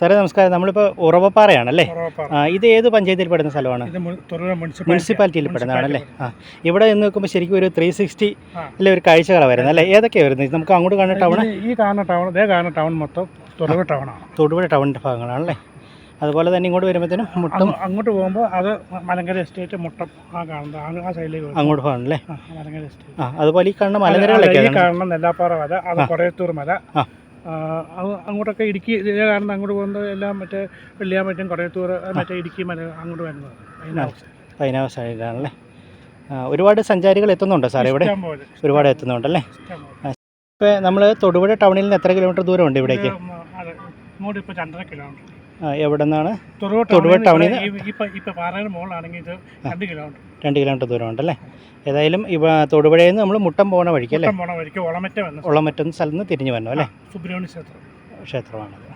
സാറേ നമസ്കാരം. നമ്മളിപ്പോൾ ഉറവപ്പാറയാണല്ലേ? ഇത് ഏത് പഞ്ചായത്തിൽ പെടുന്ന സ്ഥലമാണ്? മുനിസിപ്പാലിറ്റിയിൽ പെടുന്നതാണല്ലേ? ആ ഇവിടെ നിന്ന് നോക്കുമ്പോൾ ശരിക്കും ഒരു ത്രീ സിക്സ്റ്റി ഒരു കാഴ്ചകളാണ് വരുന്നത് അല്ലേ? ഏതൊക്കെയാണ് വരുന്നത്? നമുക്ക് അങ്ങോട്ട് കാണുന്ന ടൗൺ ഈ കാണുന്ന ടൗൺ ഇതേ കാണുന്ന ടൗൺ മൊത്തം തൊടുപുഴ ടൗണാണ്. തൊടുപുഴ ടൗണിന്റെ ഭാഗങ്ങളാണല്ലേ? അതുപോലെ തന്നെ ഇങ്ങോട്ട് വരുമ്പോഴത്തേനും മുട്ടും അങ്ങ് അങ്ങോട്ട് പോകുമ്പോൾ അത് മലങ്കര എസ്റ്റേറ്റ് മുട്ടം ആ കാണുന്നത്. ആ- സൈഡിലേക്ക് അങ്ങോട്ട് പോകണം അല്ലേ മലങ്കര എസ്റ്റേറ്റ് ആ അതുപോലെ ഈ കാണുന്ന ഈ മലനിരകളൊക്കെയാണ് കാണുന്ന നെല്ലാപ്പാറ മല അത് കുറേത്തൂർ മല. അങ്ങോട്ടൊക്കെ ഇടുക്കി ഇതേ കാരണം അങ്ങോട്ട് പോകുന്നത് എല്ലാം മറ്റേ വെള്ളിയാമറ്റം കൊടയത്തൂർ മറ്റേ ഇടുക്കി മല അങ്ങോട്ട് വരുന്നത്. പൈനാവ് സൈഡിലാണല്ലേ ഒരുപാട് സഞ്ചാരികൾ എത്തുന്നുണ്ടോ സാറേ ഇവിടെ? ഒരുപാട് എത്തുന്നുണ്ടല്ലേ ഇപ്പം ഇപ്പോൾ നമ്മൾ തൊടുപുഴ ടൗണിൽ നിന്ന് എത്ര കിലോമീറ്റർ ദൂരമുണ്ട് ഇവിടേക്ക്? ഇങ്ങോട്ട് ഇപ്പോൾ രണ്ടര കിലോമീറ്റർ. എവിടെ നിന്നാണ് തൊടുപുഴ ടൗണിൽ നിന്ന് രണ്ട് കിലോമീറ്റർ. ദൂരം ഉണ്ടല്ലേ ഏതായാലും ഇവ തൊടുപുഴയിൽ നിന്ന് നമ്മൾ മുട്ടം പോകുന്ന പോണ വഴിക്ക് അല്ലേ ഉള്ള സ്ഥലത്ത് നിന്ന് തിരിഞ്ഞു വരണം അല്ലേ? സുബ്രഹ്മണ്യ ക്ഷേത്രം. ക്ഷേത്രമാണത്